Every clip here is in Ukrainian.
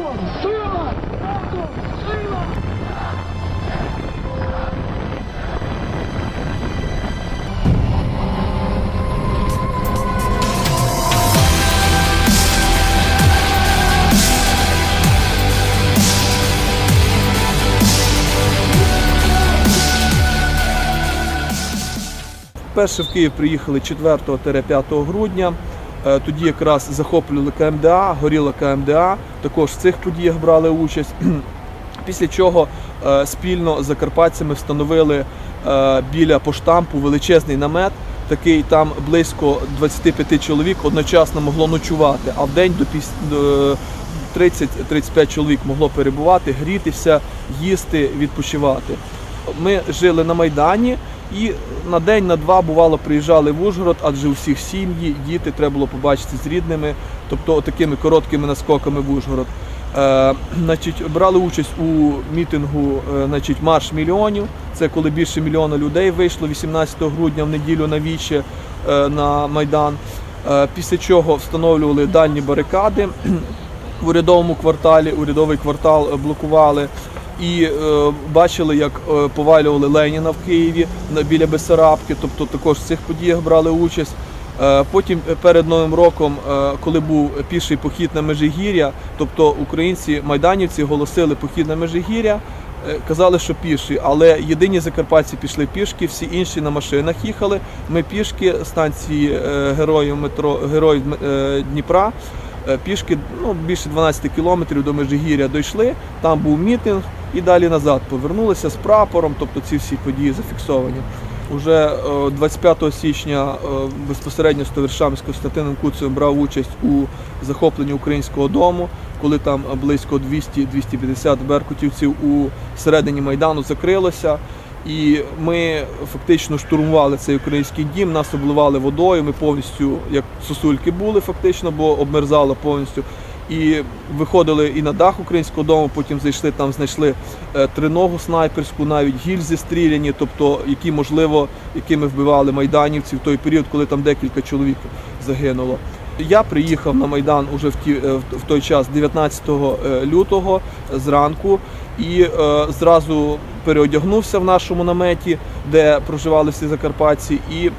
Сила! Вперше в Київ приїхали 4-5 грудня. Е, Тоді якраз захоплювали КМДА, горіла КМДА. Також в цих подіях брали участь. Після чого е, спільно з закарпатцями встановили е, біля поштампу величезний намет. Такий там близько 25 чоловік одночасно могло ночувати, а в день до 30-35 чоловік могло перебувати, грітися, їсти, відпочивати. Ми жили на Майдані і на день, на два бувало приїжджали в Ужгород, адже у всіх сім'ї, діти треба було побачити з рідними, тобто такими короткими наскоками в Ужгород. Е, значить, брали участь у мітингу е, значить, Марш мільйонів. Це коли більше мільйона людей вийшло 18 грудня в неділю на віче на Майдан. Е, після чого встановлювали дальні барикади в урядовому кварталі, урядовий квартал блокували. І е, бачили, як е, повалювали Леніна в Києві на- біля Бесарабки, тобто також в цих подіях брали участь. Е, Потім е, перед Новим роком, е, коли був піший похід на Межигір'я, тобто українці, майданівці оголосили похід на Межигір'я, е, казали, що піший, але єдині закарпатці пішли пішки, всі інші на машинах їхали. Ми пішки станції е, героїв метро героїв Дніпра. Е, Пішки ну, більше 12 кілометрів до Межигір'я дійшли, там був мітинг і далі назад повернулися з прапором, тобто ці всі події зафіксовані. Уже е, 25 січня е, безпосередньо з товаришами з Константином Куцевим брав участь у захопленні українського дому, коли там близько 200-250 беркутівців у середині майдану закрилося. І ми фактично штурмували цей український дім, нас обливали водою. Ми повністю як сосульки були, фактично, бо обмерзало повністю. І виходили і на дах українського дому, потім зайшли там, знайшли е, триногу снайперську, навіть гільзи стріляні, тобто які можливо, якими вбивали майданівці в той період, коли там декілька чоловік загинуло. Я приїхав на майдан уже в ті е, в той час, 19 е, лютого зранку, і е, зразу переодягнувся в нашому наметі, де проживали всі закарпатці, і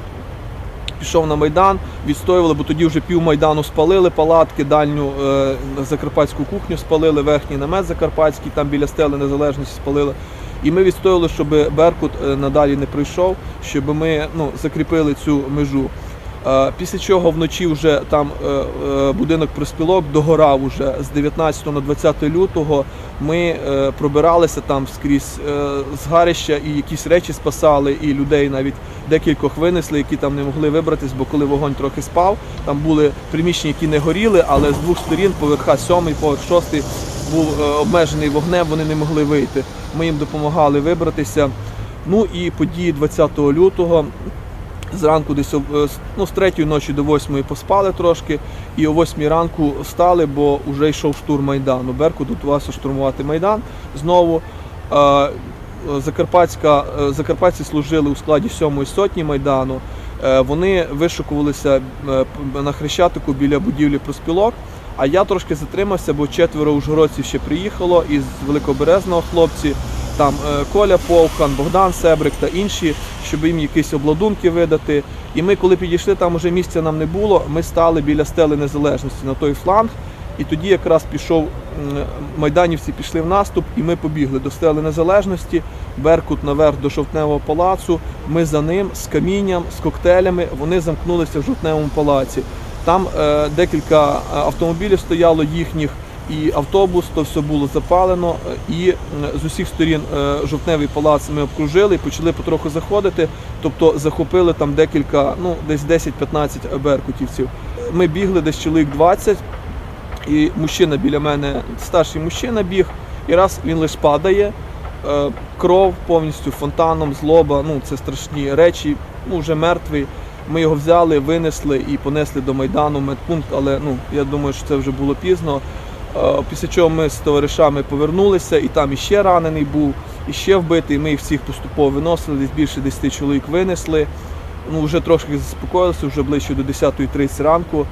пішов на майдан, відстоювали, бо тоді вже пів майдану спалили палатки, дальню е, закарпатську кухню спалили, верхній намет закарпатський, там біля стели незалежності спалили. І ми відстоювали, щоб Беркут е, надалі не прийшов, щоб ми ну, закріпили цю межу. Е, Після чого вночі вже там е, будинок проспілок догорав уже з 19 на 20 лютого. Ми е, пробиралися там скрізь е, згарища і якісь речі спасали, і людей навіть декількох винесли, які там не могли вибратись, бо коли вогонь трохи спав, там були приміщення, які не горіли, але з двох сторін, поверха сьомий, поверх шостий, був е, обмежений вогнем, вони не могли вийти. Ми їм допомагали вибратися. Ну і події 20 лютого. Зранку десь е, ну, з третьої ночі до восьмої поспали трошки, і о восьмій ранку встали, бо вже йшов штурм Майдану. Беркут готувався штурмувати Майдан знову. Е, Закарпатська, е, закарпатці служили у складі сьомої сотні Майдану. Вони вишукувалися на Хрещатику біля будівлі проспілок. А я трошки затримався, бо четверо ужгородців ще приїхало із Великоберезного хлопці. Там е, Коля Повхан, Богдан Себрик та інші, щоб їм якісь обладунки видати. І ми, коли підійшли, там вже місця нам не було. Ми стали біля стели незалежності на той фланг. І тоді якраз пішов майданівці, пішли в наступ, і ми побігли до стели незалежності. Беркут наверх до жовтневого палацу. Ми за ним з камінням, з коктейлями. Вони замкнулися в жовтневому палаці. Там е, декілька е, автомобілів стояло їхніх, і автобус, то все було запалено. е, І з усіх сторін е, жовтневий палац ми обкружили і почали потроху заходити. Тобто захопили там декілька, ну десь 10-15 беркутівців. Ми бігли десь чоловік 20, і мужчина біля мене, старший мужчина біг, і раз він лише падає. е, Кров повністю фонтаном, злоба, ну це страшні речі, ну вже мертвий. Ми його взяли, винесли і понесли до Майдану медпункт, але ну я думаю, що це вже було пізно. Е, Після чого ми з товаришами повернулися, і там іще ранений був, іще вбитий. Ми їх всіх поступово виносили, десь більше 10 чоловік винесли. Ну, вже трошки заспокоїлися, вже ближче до 10.30 ранку.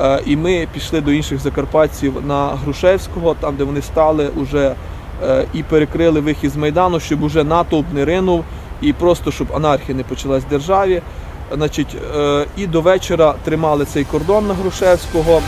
Е, І ми пішли до інших закарпатців на Грушевського, там де вони стали уже е, і перекрили вихід з Майдану, щоб уже натовп не ринув і просто щоб анархія не почалась в державі. Значить, і до вечора тримали цей кордон на Грушевського.